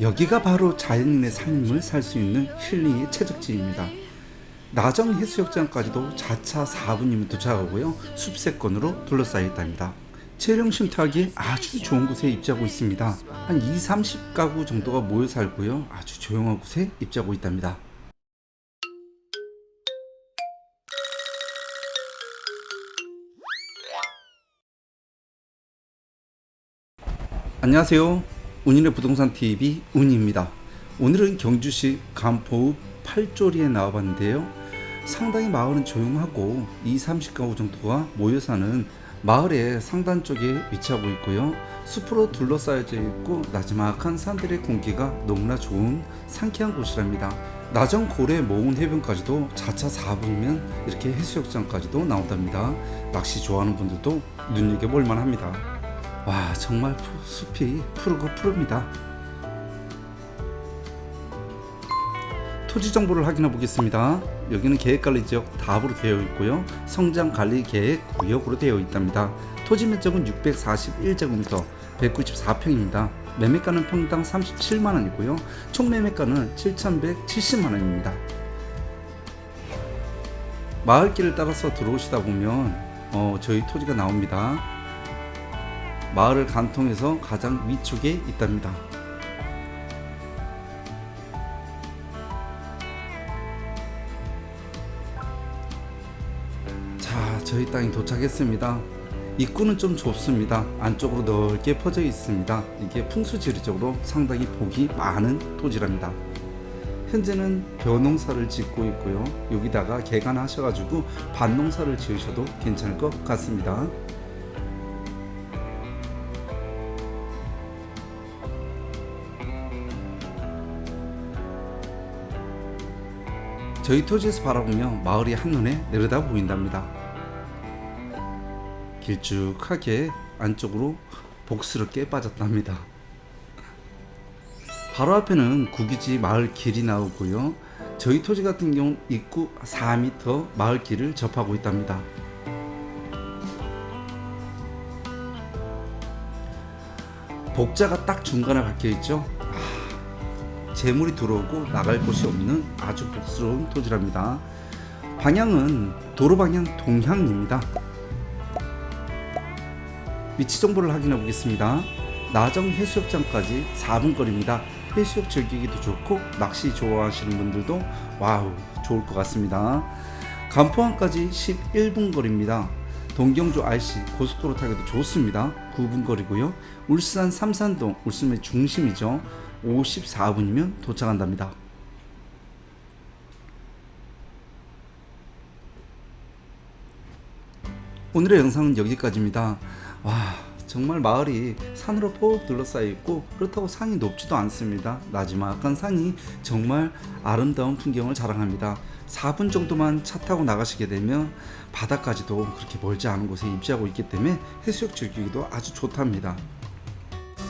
여기가 바로 자연인의 삶을 살 수 있는 힐링의 최적지입니다. 나정 해수욕장까지도 자차 4분이면 도착하고요. 숲세권으로 둘러싸여 있답니다. 체령 쉼터하기에 아주 좋은 곳에 입지하고 있습니다. 한 2, 30가구 정도가 모여 살고요. 아주 조용한 곳에 입지하고 있답니다. 안녕하세요. 운인의 부동산 TV 운입니다. 오늘은 경주시 간포읍 팔조리에 나와봤는데요. 상당히 마을은 조용하고 2, 30가구 정도가 모여 사는 마을의 상단 쪽에 위치하고 있고요. 숲으로 둘러싸여져 있고 나지막한 산들의 공기가 너무나 좋은 상쾌한 곳이랍니다. 나정 고래 모은 해변까지도 자차 4분이면 이렇게 해수욕장까지도 나온답니다. 낚시 좋아하는 분들도 눈여겨볼 만합니다. 와 정말 푸- 숲이 푸르고 푸릅니다. 토지 정보를 확인해 보겠습니다. 여기는 계획관리 지역 답으로 되어 있고요. 성장 관리 계획 구역으로 되어 있답니다. 토지 면적은 641제곱미터, 194평입니다. 매매가는 평당 37만 원이고요. 총 매매가는 7,170만 원입니다. 마을길을 따라서 들어오시다 보면 어, 저희 토지가 나옵니다. 마을을 간통해서 가장 위쪽에 있답니다. 자, 저희 땅에 도착했습니다. 입구는 좀 좁습니다. 안쪽으로 넓게 퍼져 있습니다. 이게 풍수지리적으로 상당히 복이 많은 토지랍니다. 현재는 벼농사를 짓고 있고요. 여기다가 개간하셔가지고 밭농사를 지으셔도 괜찮을 것 같습니다. 저희 토지에서 바라보면 마을이 한눈에 내려다 보인답니다. 길쭉하게 안쪽으로 복스럽게 빠졌답니다. 바로 앞에는 구기지 마을 길이 나오고요. 저희 토지 같은 경우는 입구 4m 마을 길을 접하고 있답니다. 복자가 딱 중간에 박혀 있죠. 재물이 들어오고 나갈 곳이 없는 아주 복스러운 토지랍니다. 방향은 도로 방향 동향입니다. 위치 정보를 확인해 보겠습니다. 나정 해수욕장까지 4분 거리입니다. 해수욕 즐기기도 좋고 낚시 좋아하시는 분들도 와우 좋을 것 같습니다. 간포항까지 11분 거리입니다. 동경주 RC 고속도로 타기도 좋습니다. 9분 거리고요. 울산 삼산동 울산의 중심이죠. 54분이면 도착한답니다. 오늘의 영상은 여기까지입니다. 와, 정말 마을이 산으로 푹 둘러싸여 있고 그렇다고 산이 높지도 않습니다. 나지막한 산이 정말 아름다운 풍경을 자랑합니다. 4분 정도만 차 타고 나가시게 되면 바다까지도 그렇게 멀지 않은 곳에 입지하고 있기 때문에 해수욕 즐기기도 아주 좋답니다.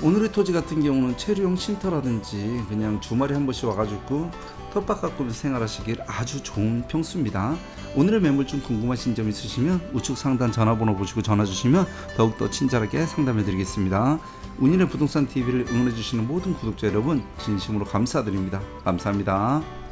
오늘의 토지 같은 경우는 체류용 쉼터라든지 그냥 주말에 한 번씩 와가지고 텃밭 가꾸면서 생활하시길 아주 좋은 평수입니다. 오늘의 매물 중 궁금하신 점 있으시면 우측 상단 전화번호 보시고 전화 주시면 더욱더 친절하게 상담해 드리겠습니다. 운인의 부동산 TV를 응원해 주시는 모든 구독자 여러분 진심으로 감사드립니다. 감사합니다.